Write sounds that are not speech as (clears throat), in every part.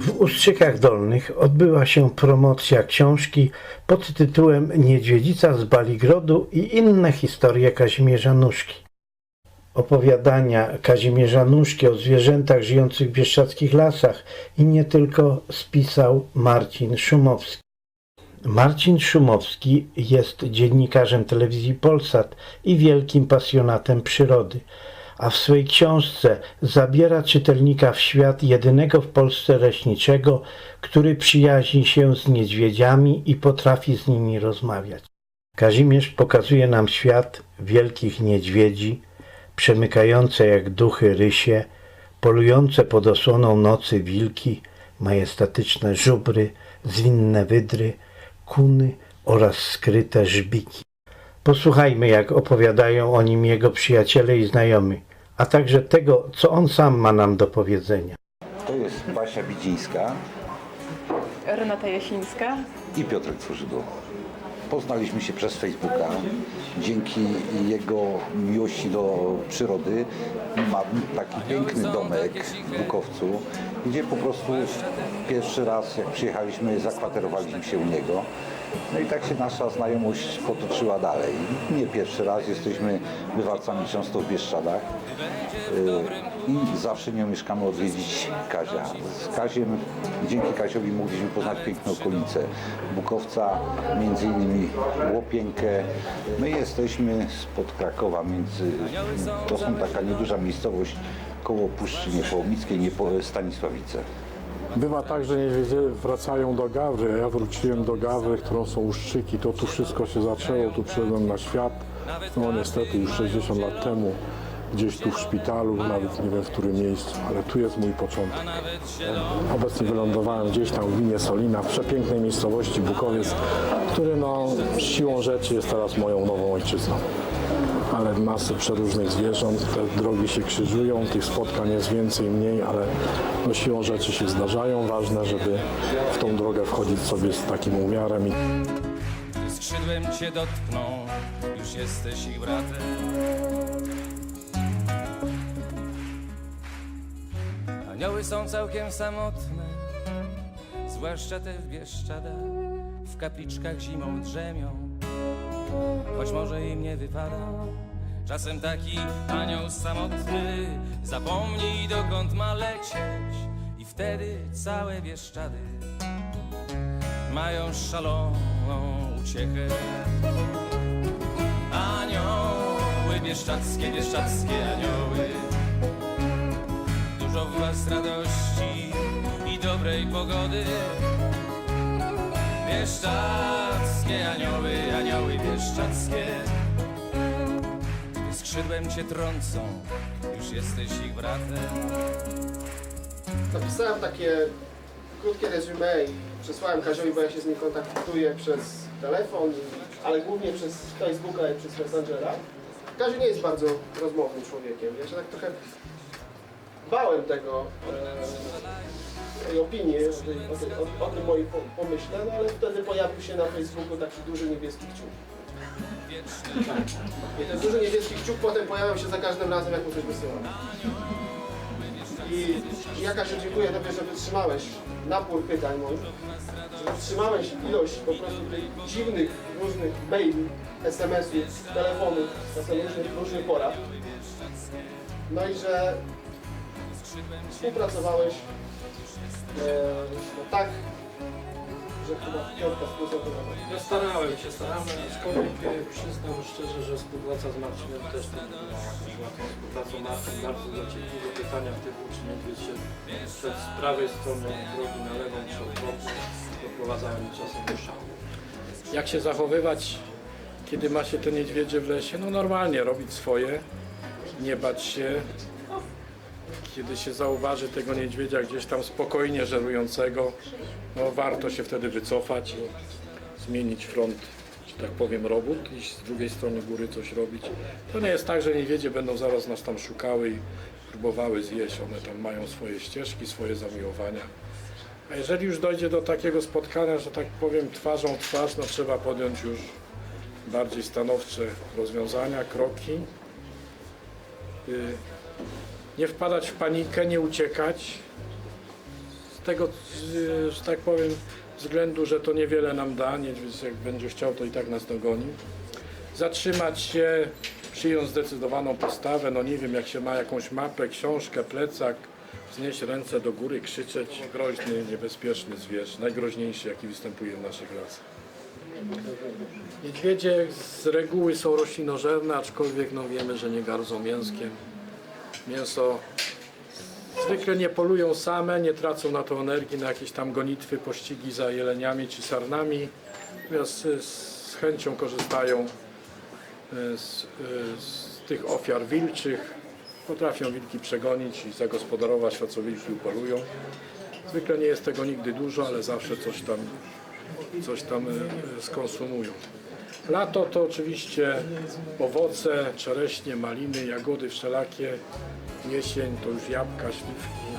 W Ustrzykach Dolnych odbyła się promocja książki pod tytułem Niedźwiedzica z Baligrodu i inne historie Kazimierza Nóżki. Opowiadania Kazimierza Nóżki o zwierzętach żyjących w bieszczadzkich lasach i nie tylko spisał Marcin Szumowski. Marcin Szumowski jest dziennikarzem telewizji Polsat i wielkim pasjonatem przyrody, a w swej książce zabiera czytelnika w świat jedynego w Polsce leśniczego, który przyjaźni się z niedźwiedziami i potrafi z nimi rozmawiać. Kazimierz pokazuje nam świat wielkich niedźwiedzi, przemykające jak duchy rysie, polujące pod osłoną nocy wilki, majestatyczne żubry, zwinne wydry, kuny oraz skryte żbiki. Posłuchajmy, jak opowiadają o nim jego przyjaciele i znajomi, a także tego, co on sam ma nam do powiedzenia. To jest Basia Bidzińska Renata Jasińska. i Piotrek Tworzydo. Poznaliśmy się przez Facebooka. Dzięki jego miłości do przyrody mam taki piękny domek w Bukowcu, gdzie po prostu pierwszy raz jak przyjechaliśmy zakwaterowaliśmy się u niego. No i tak się nasza znajomość potoczyła dalej. Nie pierwszy raz jesteśmy bywalcami często w Bieszczadach yy, i zawsze nie mieszkamy odwiedzić Kazia. Z Kaziem, dzięki Kaziowi mogliśmy poznać piękne okolice Bukowca, między innymi Łopienkę. My jesteśmy spod Krakowa, między, to są taka nieduża miejscowość koło Puszczy Niepołomickiej, Niepo, Stanisławice. Bywa tak, że niedźwiedzie wracają do Gawry, ja wróciłem do Gawry, którą są Uszczyki. To tu wszystko się zaczęło, tu przyszedłem na świat. No niestety już 60 lat temu, gdzieś tu w szpitalu, nawet nie wiem w którym miejscu, ale tu jest mój początek. Obecnie wylądowałem gdzieś tam w gminie Solina, w przepięknej miejscowości Bukowiec, który no siłą rzeczy jest teraz moją nową ojczyzną. Ale masy przeróżnych zwierząt, te drogi się krzyżują, tych spotkań jest więcej, mniej, ale no siłą rzeczy się zdarzają. Ważne, żeby w tą drogę wchodzić sobie z takim umiarem skrzydłem cię dotkną, już jesteś ich bratem. Anioły są całkiem samotne, zwłaszcza te w Bieszczadach, w kapliczkach zimą drzemią. Choć może im nie wypada, czasem taki anioł samotny zapomni dokąd ma lecieć i wtedy całe Bieszczady mają szaloną uciechę. Anioły bieszczackie, bieszczackie anioły, dużo w was radości i dobrej pogody. Bieszczackie anioły, anioły bieszczackie, skrzydłem cię trącą, już jesteś ich bratem. Napisałem takie krótkie resume i przesłałem Kaziowi, bo ja się z nim kontaktuję przez telefon, ale głównie przez Facebooka i przez Messengera. Kaziu nie jest bardzo rozmownym człowiekiem. Ja się tak trochę bałem tego, e, tej opinii, o, tej, o, o, tym moim po- pomyśle, no ale wtedy pojawił się na Facebooku taki duży niebieski kciuk. I ten duży niebieski kciuk potem pojawiał się za każdym razem, jak mu coś wysyłam. I ja się dziękuję Tobie, że wytrzymałeś napór pytań moich, że wytrzymałeś ilość po prostu tych dziwnych, różnych maili, SMS-ów, telefonów, czasem różnych, różnych porad. No i że współpracowałeś e, no tak, że chyba piątka nawet. Ja starałem się, starałem, aczkolwiek e, przyznam szczerze, że współpraca z Marcinem też nie była jakąś łatwą współpracą. Marcin bardzo dociekliwe pytania typu, czy niedźwiedź się przed z prawej strony drogi na lewą czy odwrotnie, doprowadzają mnie czasem do szału. Jak się zachowywać, kiedy ma się te niedźwiedzie w lesie? No normalnie, robić swoje, nie bać się. Kiedy się zauważy tego niedźwiedzia gdzieś tam spokojnie żerującego, no warto się wtedy wycofać i zmienić front, że tak powiem, robót i z drugiej strony góry coś robić. To nie jest tak, że niedźwiedzie będą zaraz nas tam szukały i próbowały zjeść. One tam mają swoje ścieżki, swoje zamiłowania. A jeżeli już dojdzie do takiego spotkania, że tak powiem, twarzą w twarz, no trzeba podjąć już bardziej stanowcze rozwiązania, kroki. Nie wpadać w panikę, nie uciekać. Z tego, że tak powiem, względu, że to niewiele nam da, niedźwiedź jak będzie chciał, to i tak nas dogoni. Zatrzymać się, przyjąć zdecydowaną postawę, no nie wiem, jak się ma jakąś mapę, książkę, plecak, wznieść ręce do góry, krzyczeć. Groźny, niebezpieczny zwierz, najgroźniejszy, jaki występuje w naszych lasach. Niedźwiedzie z reguły są roślinożerne, aczkolwiek no wiemy, że nie gardzą mięskiem. Mięso zwykle nie polują same, nie tracą na to energii, na jakieś tam gonitwy, pościgi za jeleniami czy sarnami. Natomiast y, z chęcią korzystają y, z, y, z tych ofiar wilczych. Potrafią wilki przegonić i zagospodarować to, co wilki upolują. Zwykle nie jest tego nigdy dużo, ale zawsze coś tam coś tam skonsumują. Lato to oczywiście owoce, czereśnie, maliny, jagody wszelakie. Jesień to już jabłka, śliwki,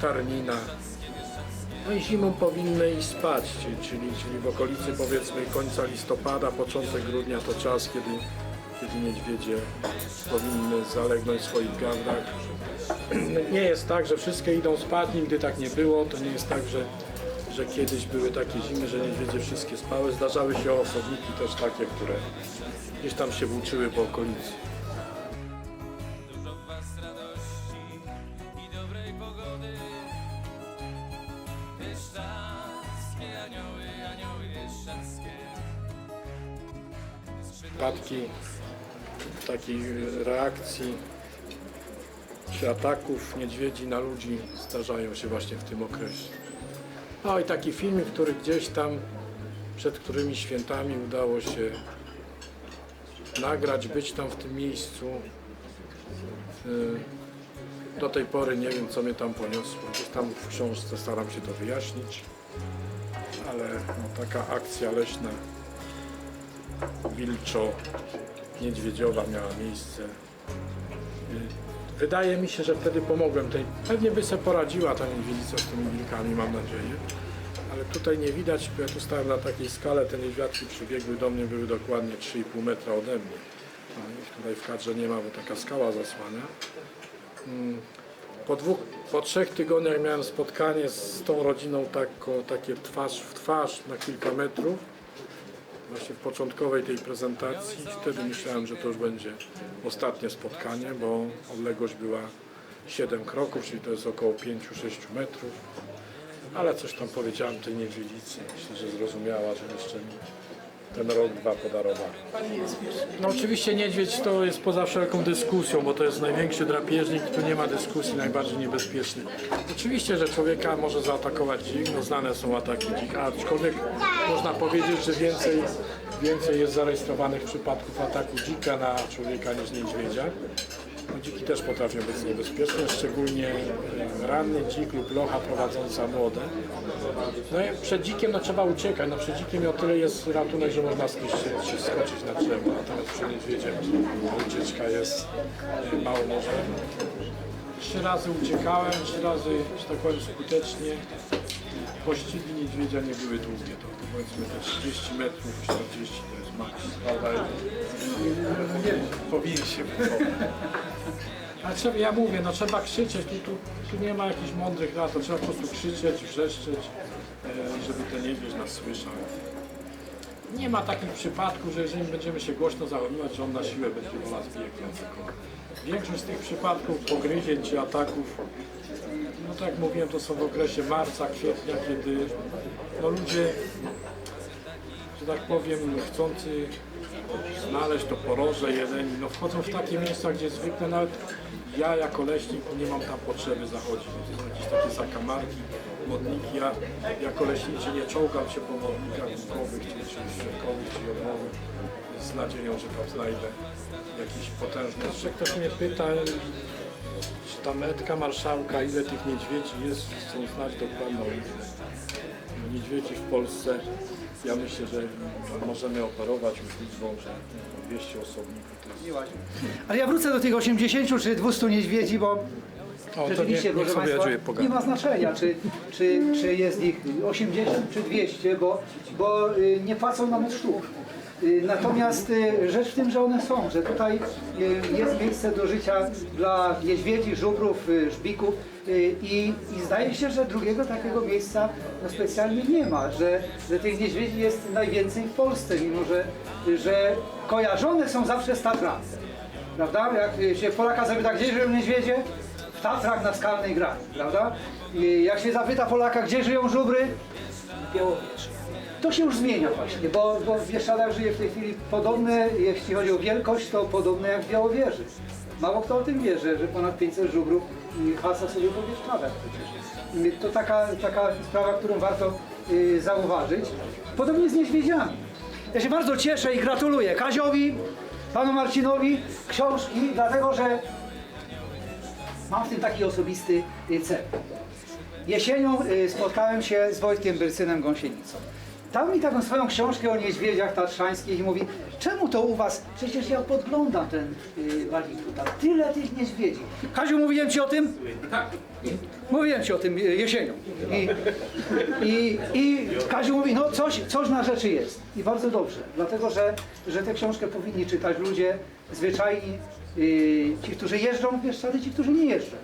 tarnina. No i zimą powinny iść spać, czyli, czyli, w okolicy powiedzmy końca listopada, początek grudnia to czas, kiedy, kiedy niedźwiedzie powinny zalegnąć w swoich gawrach. (clears throat) Nie jest tak, że wszystkie idą spać, nigdy tak nie było. To nie jest tak, że, że kiedyś były takie zimy, że niedźwiedzie wszystkie spały. Zdarzały się osobniki też takie, które gdzieś tam się włóczyły po okolicy. Przypadki takiej reakcji czy ataków niedźwiedzi na ludzi zdarzają się właśnie w tym okresie. No i taki filmik, który gdzieś tam przed którymi świętami udało się nagrać, być tam w tym miejscu. Y, Do tej pory nie wiem, co mnie tam poniosło. Gdzieś tam w książce staram się to wyjaśnić, ale no, taka akcja leśna wilczo-niedźwiedziowa miała miejsce. Wydaje mi się, że wtedy pomogłem tej. Pewnie by sobie poradziła ta niedźwiedzica z tymi wilkami, mam nadzieję. Ale tutaj nie widać, bo ja tu stałem na takiej skale, te niedźwiadki przybiegły do mnie, były dokładnie 3,5 metra ode mnie. No, ich tutaj w kadrze nie ma, bo taka skała zasłania. Mm, Po dwóch, po trzech tygodniach miałem spotkanie z tą rodziną tako, takie twarz w twarz na kilka metrów właśnie w początkowej tej prezentacji. Wtedy myślałem, że to już będzie ostatnie spotkanie, bo odległość była 7 kroków, czyli to jest około 5-6 metrów. Ale coś tam powiedziałem tej niedźwiedzicy. Myślę, że zrozumiała, że jeszcze mi ten rok, dwa podarowała. No oczywiście niedźwiedź to jest poza wszelką dyskusją, bo to jest największy drapieżnik, tu nie ma dyskusji, najbardziej niebezpieczny. Oczywiście, że człowieka może zaatakować dzik, no znane są ataki dzika, aczkolwiek można powiedzieć, że więcej, więcej jest zarejestrowanych przypadków ataku dzika na człowieka niż niedźwiedzia. Dziki też potrafią być niebezpieczne, szczególnie e, ranny dzik lub locha prowadząca młode. No i przed dzikiem no, trzeba uciekać. No, przed dzikiem o tyle jest ratunek, że można się skoczyć na drzewo, natomiast przed niedźwiedziem ucieczka jest e, mało możliwa. Trzy razy uciekałem, trzy razy, że tak powiem, skutecznie. Pościgi niedźwiedzia nie były długie, to powiedzmy te 30 metrów, 40 to jest maks? Powinien się wychować. Ale trzeba, ja mówię, no trzeba krzyczeć, tu, tu, tu nie ma jakichś mądrych rad, to trzeba po prostu krzyczeć, wrzeszczeć, e, żeby ten niedźwiedź nas słyszał. Nie ma takich przypadków, że jeżeli będziemy się głośno zachowywać, że on na siłę będzie do nas biegł. Większość z tych przypadków pogryzień czy ataków, no tak jak mówiłem, to są w okresie marca, kwietnia, kiedy no ludzie, że tak powiem, chcący znaleźć to poroże, jeleni, no wchodzą w takie miejsca, gdzie zwykle nawet ja jako leśnik nie mam tam potrzeby zachodzić. To są jakieś takie zakamarki, modniki. Ja jako leśniczy nie czołgam się po modnikach bukowych, czy, świerkowych, czy jodłowych z nadzieją, że tam znajdę jakiś potężny. Jeszcze ktoś mnie pyta, czy ta metka marszałka, ile tych niedźwiedzi jest, chcą znać dokładną liczbę. Niedźwiedzi w Polsce, ja myślę, że możemy operować już liczbą, że 200 osobników to jest... Ale ja wrócę do tych 80 czy 200 niedźwiedzi, bo O, rzeczywiście, nie, proszę Państwa, nie ma znaczenia, czy, czy, czy jest ich 80 czy 200, bo, bo y, nie płacą nam od sztuk. Y, Natomiast y, rzecz w tym, że one są, że tutaj y, jest miejsce do życia dla niedźwiedzi, żubrów, żbików i, i zdaje się, że drugiego takiego miejsca no, specjalnie nie ma, że, że tych niedźwiedzi jest najwięcej w Polsce, mimo że, że kojarzone są zawsze z Tatrami. Prawda? Jak się Polaka zapyta, gdzie żyją niedźwiedzie? W Tatrach na Skalnej Grani, prawda? Jak się zapyta Polaka, gdzie żyją żubry? W Białowieży. To się już zmienia właśnie, bo, bo w Bieszczadach żyje w tej chwili podobne, jeśli chodzi o wielkość, to podobne jak w Białowieży. Mało kto o tym wie, że, ponad 500 żubrów hasa sobie po Bieszczadach przecież. To taka, taka sprawa, którą warto y, zauważyć. Podobnie z niedźwiedziami. Ja się bardzo cieszę i gratuluję Kaziowi, panu Marcinowi książki, dlatego że mam w tym taki osobisty y, cel. Jesienią y, spotkałem się z Wojtkiem Byrcynem Gąsienicą. Dał mi taką swoją książkę o niedźwiedziach tatrzańskich i mówi, czemu to u was, przecież ja podglądam ten y, Waliku, tam tyle tych niedźwiedzi. Kaziu, mówiłem ci o tym? Mówiłem ci o tym y, jesienią. I, i, i Kaziu mówi, no coś, coś na rzeczy jest. I bardzo dobrze, dlatego że, że tę książkę powinni czytać ludzie zwyczajni, y, ci, którzy jeżdżą w Bieszczady, ci, którzy nie jeżdżą.